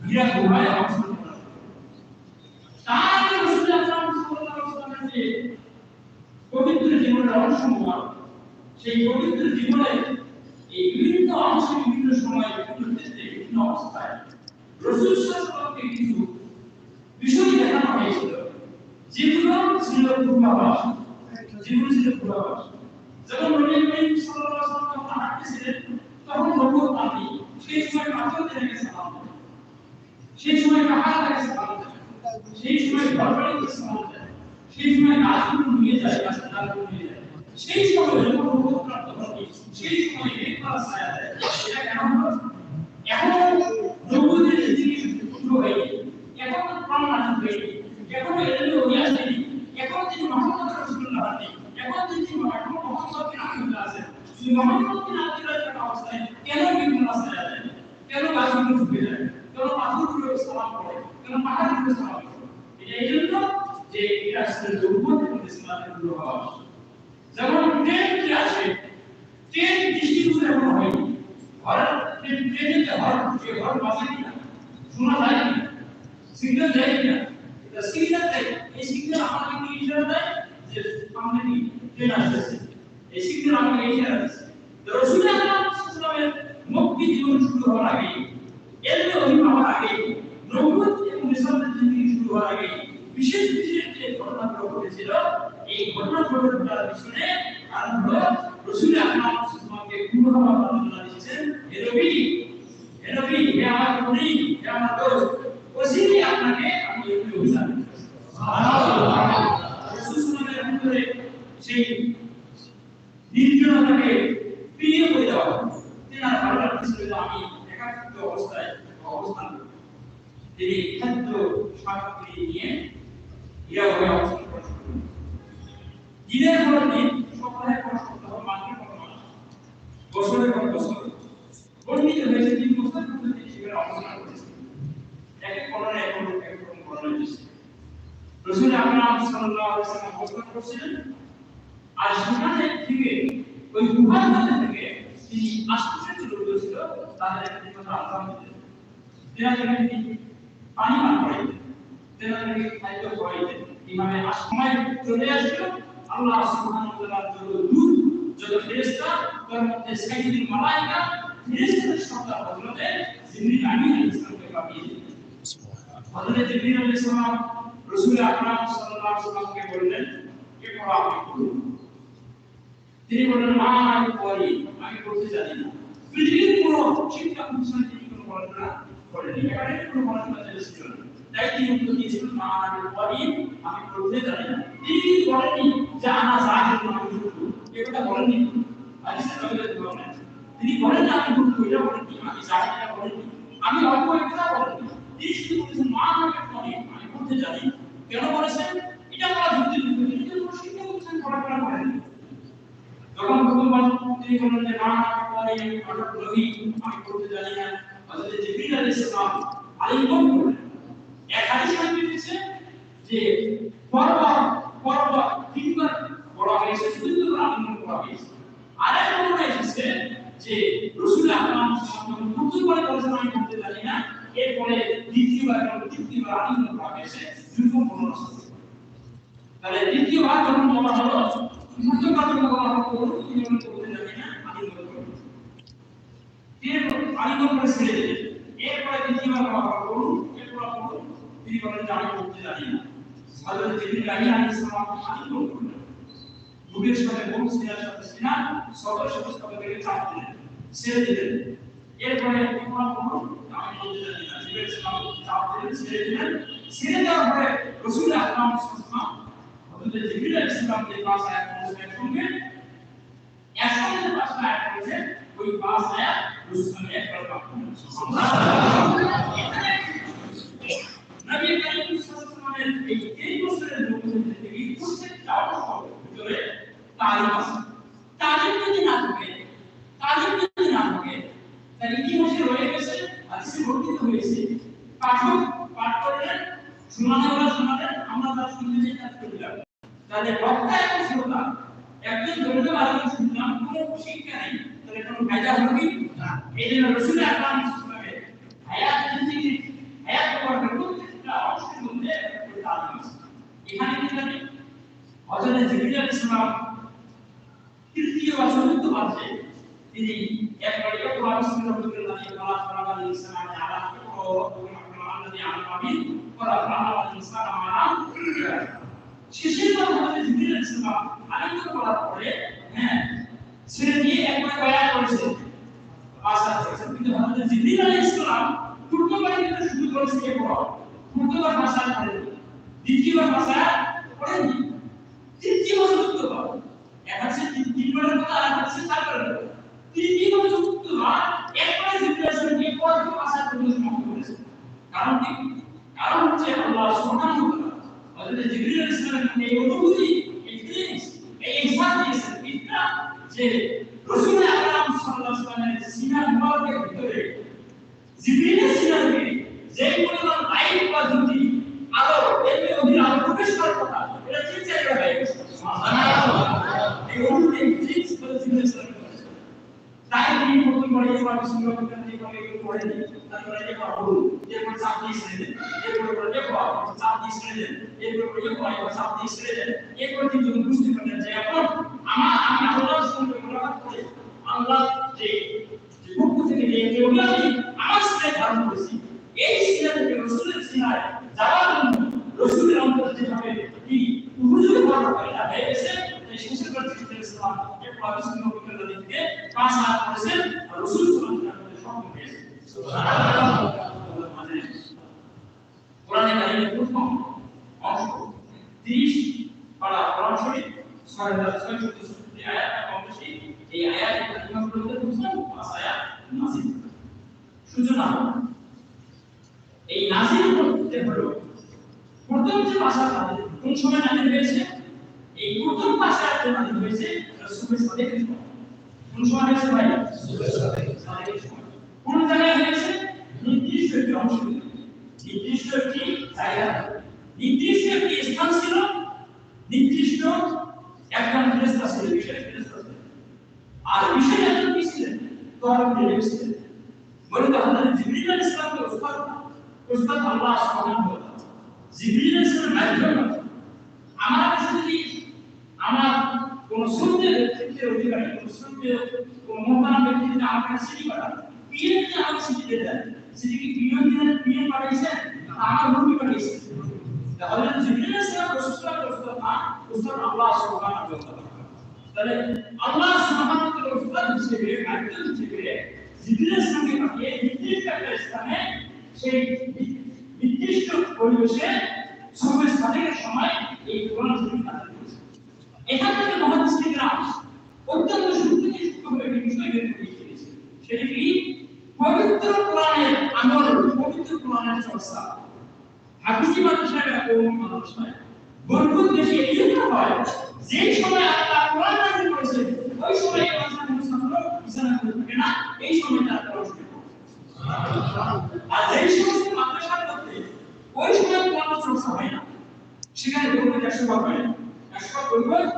হীরা গুহায় অবস্থান করা তার রাসূল আকরাম সাল্লাল্লাহু যে পবিত্র জীবনের অংশময় সেই পবিত্র জীবনে এই বিভিন্ন অংশে বিভিন্ন সময় বিভিন্ন ক্ষেত্রে বিভিন্ন অবস্থায় রসুল সাল্লাল্লাহু কিছু বিষয় দেখানো হয়েছিল যেগুলো ছিল পূর্বাভাস যেগুলো ছিল পূর্বাভাস যখন নবী করিম সাল্লাল্লাহু আলাইহি ওয়াসাল্লাম হাঁটতেছিলেন তখন নবুয়ত পাননি সেই সময় পাথর। সেই সময় পাহাড় থেকে সালাম দেন। সেই সময় ঘরবাড়িতে সালাম দেন। সেই সময় গাছগুলো নিয়ে যায় ডালগুলো নিয়ে যায়। সেই সময় যখন নবুয়ত প্রাপ্ত হননি সেই সময় ছায়া দেয়। এটা কেন এখন নবুয়তের দিকে শুরু হয়নি, এখন নাজিল হয়নি, এখন এলেন ওই আসেনি এখন তিনি মোহাম্মদ রাসূলুল্লাহ হননি এখন তিনি এখন মোহাম্মদ বিন আব্দুল্লাহ আছেন। সেই মোহাম্মদ বিন আব্দুল্লাহ থাকা অবস্থায় কেন বিভিন্ন রাস্তায় যায় কেন গাছগুলো ঢুকে যায়? কেন পাথরগুলো সালাম করে কেন পাহাড়গুলো সালাম করে এটা এই জন্য যে এটা আসলে দুর্বল এবং ইসলামের পূর্বাভাস যেমন ট্রেন কি আছে ট্রেন দৃষ্টিগোচর এখন হয়নি ঘর ট্রেনে যে ঘর ঢুকে ঘর বাজে কিনা শোনা যায় কিনা সিগন্যাল যায় কিনা এটা সিগন্যাল দেয় এই সিগন্যাল আমাকে কি ইশারা দেয় যে সামনে কি ট্রেন আসছে এই সিগন্যাল আমাকে ইশারা দিচ্ছে তো রাসূল আকরাম সাল্লাল্লাহু আলাইহি মক্কি জীবন শুরু হওয়ার আগে এলমে অহিম হওয়ার হওয়ার বিশেষ বিশেষ এই ঘটনাগুলোর পিছনে কারণ হলো রাসূল আকরাম সাল্লাল্লাহু আপনাকে আমি এগুলো অভিযান সুবহানাল্লাহ। সেই নির্জনতাকে প্রিয় করে দেওয়া তেনার ভালো লাগতেছিল আমি একাকিত্ব অবস্থায় অবস্থান করি। তিনি খাদ্য সামগ্রী নিয়ে ইয়া হয়ে অবস্থান করা দিনের পর দিন সপ্তাহের পর সপ্তাহ মাসের পর মাস বছরের পর বছর। বর্ণিত হয়েছে, তিন বছর পর্যন্ত সেখানে অবস্থান করেছেন। এক করোনা, এক এক করোনা দিচ্ছে রসুল আকরাম সাল্লাল্লাহু আলাইহি অবস্থান করছিলেন। আর সেখানে থেকে, ওই গুহার মধ্যে থেকে তিনি আশপাশের যে লোকগুলো তাদের একটা কথা দিতেন তিনি পানি পান করাইতেন চলে আসলো। আল্লাহ সুবহানাহু যত দূত যত ফেরেশতা, তার মধ্যে সাইয়্যিদুল মালায়েকা ফেরেশতাদের তিনি বললেন মা আমি পড়ি। আমি পড়তে জানি না। পৃথিবীর কোনো শিক্ষা প্রতিষ্ঠানে তিনি কোনো পড়াশোনা করেনি এখানে কোনো পড়াশোনা না। তাই তিনি উত্তর দিয়েছিলেন মা, আমি পড়তে জানি না। তিনি বলেননি? যে আনা জাহির আমি শুধু এ কথা হাদিসের নবীরা বলেন। তিনি বলেন না আমি শুধু এটা বলেননি। আমি জাহির এটা বলেননি। আমি অল্প একটা বলেননি। তিনি শুধু বলেছেন, মা, আমি আমি পড়তে জানি কেন বলেছেন? এটা বলা যুক্তি তিনি কিন্তু কোনো শিক্ষা প্রতিষ্ঠানে পড়াশোনা করেননি যখন প্রথমবার তিনি বললেন যে না পরে আমি করতে জানি না। হযরত জিবরিল আলাইহিস সালাম আলিঙ্গন করলেন এক হাদিস শরীফে আলিঙ্গন করা হয়েছে আর এক বর্ণনা এরপরে দ্বিতীয়বার এবং করা হয়েছে দুটো বর্ণনা তাহলে দ্বিতীয়বার যখন বলা না মনে করব এরপর আলিঙ্গন করে ছেড়ে দিলেন। এরপরে করুন এরপর করুন তিনি বলেন যে আমি করতে জানি না হযরত জিবরিল আলাইহিস সালাম আলিঙ্গন করলেন বুকের সাথে বুক সিনার সাথে সিনা সদর সাথে সদরকে চাপ দিলেন ছেড়ে দিলেন এরপরে এরপর করুন আমি করতে জানি না জিবরিল সালাম চাপ দিলেন ছেড়ে দিলেন ছেড়ে দেওয়ার পরে রাসূল আকরাম সাল্লাল্লাহু হযরত জিবরিল আলাইহিস সালামকে পাঁচ আয়াত নবী করিম সাল্লাল্লাহু আলাইহি এই এই বছরের লোকদের থেকে প্রত্যেকটা অংশ ভিতরে তালিম আছে। তালিম যদি না থাকে, তালিম যদি না থাকে, তাহলে ইতিহাসে রয়ে গেছে, হাদিসে বর্ণিত হয়েছে। পাঠক পাঠ করলেন শোনানোরা শোনালেন আমরা তার শুনতে চাই কাজ করে দিলাম তাহলে বক্তা এবং শ্রোতা একজন দলিত আরেকজন শুনলাম। কোনো শিক্ষা নেই, তাহলে কোনো ফায়দা হলো কি? এই জন্য রসুল আকরাম হযরত জিবরিল আলাইহিস সালাম তৃতীয় চতুর্থ মাসে তিনি একবার ইকরা বিসমি রাব্বিকাল্লাযী খালাক খালাকাল ইনসানা আলা ইকরা রাব্বুকাল আল্লাযী আল্লামা বিল কলম আল্লামাল ইনসানা মা লাম ইয়ালাম শেষের বার হযরত জিবরিল আলাইহিস সালাম আনন্দ করার পরে হ্যাঁ ছেড়ে দিয়ে একবার দয়া করেছে আশা করেছেন কিন্তু হযরত জিবরিল আলাইহিস সালাম পূর্ণবার কিন্তু শুধু করেছে কে পড়া পূর্ণবার ভাষা পড়েনি ভাষা পড়েনি তৃতীয় চতুর্থবার এক তিন তিনবারের কথা আর আছে চারবারের কথা তৃতীয় চতুর্থবার একবারে জিবরিল আলাইহিস সালাম কে পড়া ভাষা পড়তে সমাপ্ত করেছে কারণ কি কারণ হচ্ছে আল্লাহ সুবহানাহু ওয়া তাআলা হযরত জিবরিল আলাইহিস সালাম এই অনুভূতি এই ফিলিংস এই ইহসান দিয়েছেন যে রাসূল আকরাম সাল্লাল্লাহু আলাইহি ওয়াসাল্লামের সিনা মুবারকের ভিতরে জিবরিলের সিনা থেকে যে পরিমাণ লাইট বা জ্যোতি আলো এর অধীনে আলো প্রবেশ করার কথা এটা ঠিক জায়গা হয়ে গেছে এই অনুভূতি ঠিক করে জিবরিল সাল্লাল্লাহু আলাইহি ওয়াসাল্লাম তাই তিনি প্রথম করে এবার সুন্দর করে দিয়ে করে এগুলো করে দিই। তারপরে দেখো আবু এরপর চাপ দিয়ে ছেড়ে দেন, এরপর করে দেখো চাপ দিয়ে ছেড়ে দেন, এরপর করে দেখো এরপর চাপ দিয়ে ছেড়ে দেন। এরপর কিন্তু বুঝতে পারলেন যে এখন আমার আমি আল্লাহর সঙ্গে মোলাকাত করে আল্লাহ যে যে পক্ষ থেকে যে যেগুলো আমি আমার সাথে ধারণ করেছি। এই সিনা থেকে রসুলের সিনায় যাওয়ার জন্য রসুলের অন্তরে যেভাবে কি হুজুর করা হয় না হয়ে গেছে এই শেষের করে থেকে ইসলাম এরপর আমি সুন্দর করে দিকে পাঁচ হাত করেছেন রসুল সাল্লাল্লাহু আলাইহি ওয়াসাল্লাম সঙ্গে হয়েছে সুবহানাল্লাহ কোরআনে কারিমের প্রথম অংশ 30 পারা কোরআন শরীফ 6664 আয়াত অংশটি এই আয়াতের কারিমাগুলোতে বুঝলাম পাঁচ আয়াত নাযিল সূচনা এই নাযিল করতে হলো প্রথম যে ভাষা কোন সময় নাযিল হয়েছে এই প্রথম ভাষা যে নাযিল হয়েছে? রাসূলের সাথে কোন সময় হয়েছে ভাই? কোন জায়গায় হয়েছে? নির্দিষ্ট একটি অংশ নির্দিষ্ট একটি জায়গা নির্দিষ্ট একটি স্থান ছিল, নির্দিষ্ট একজন ফেরেশতা ছিল বিশেষ ফেরেশতা ছিল। আর বিশেষ একজন কি ছিলেন? তখন নবী ছিলেন। বলে তো জিবরিল আলাইহিস সালামকে উস্তাদ উস্তাদ আল্লাহ সুবহানাহু ওয়া তাআলা জিবরিল আলাইহিস মাধ্যমে আমার কাছে যদি আমার কোন সুন্নের ব্যক্তির অধিকারী, কোন সুন্নের কোন মোহতারাম ব্যক্তি যদি আমার কাছে চিঠি পাঠান যদি আমাকে চিঠি দিয়ে সেটি কি পিএম দিলেন পিএম পাঠিয়েছেন না আমার মুরগি পাঠিয়েছেন তাহলে জিবরিল আলাইহিস সালাম রসুলুল্লাহ না উস্তাদ আল্লাহ সুবহানাহু ওয়া তাআলা তাহলে আল্লাহ সুবহানাহু ওয়া তাআলা উস্তাদ হিসেবে মাধ্যম হিসেবে জিবরিল আলাইহিস সালামকে পাঠিয়ে নির্দিষ্ট একটা স্থানে সেই নির্দিষ্ট পরিবেশে সময় স্থানের সময় এই কোরআন শরীফ নাযিল করেছে। এখান থেকে মহাদিসরা অত্যন্ত সূক্ষ্মভাবে একটি বিষয় বের করে দিয়েছে সেটি কি? পবিত্র কোরআনের আমল, পবিত্র কোরআনের চর্চা। হাফিজি মাদ্রাসায় এবং মাদ্রাসায় বরকত বেশি এই হয় যে সময় আল্লাহ কোরআন নাযিল করেছে ওই সময় এই মাদ্রাসার থাকে না, এই সময় তারা কোরআন শুনে আর যেই সমস্ত মাদ্রাসার মধ্যে ওই সময় কোরআন চর্চা হয় না, সেখানে বরকত একশো ভাগ হয় না। একশো ভাগ বরকত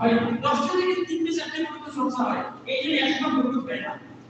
হয় না। দশটা থেকে তিনটে চারটে পর্যন্ত চর্চা হয়, এই জন্য একশো বরকত হয় না।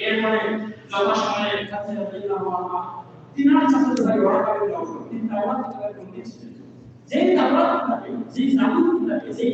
এরপরে যথাসময়ে কাছে দিলাম আমার তিনার ওরা কাকে দাও তিন দাওয়াত থেকে কোন যেই দাওয়াত থাকে, যেই জাবুত থাকে, যেই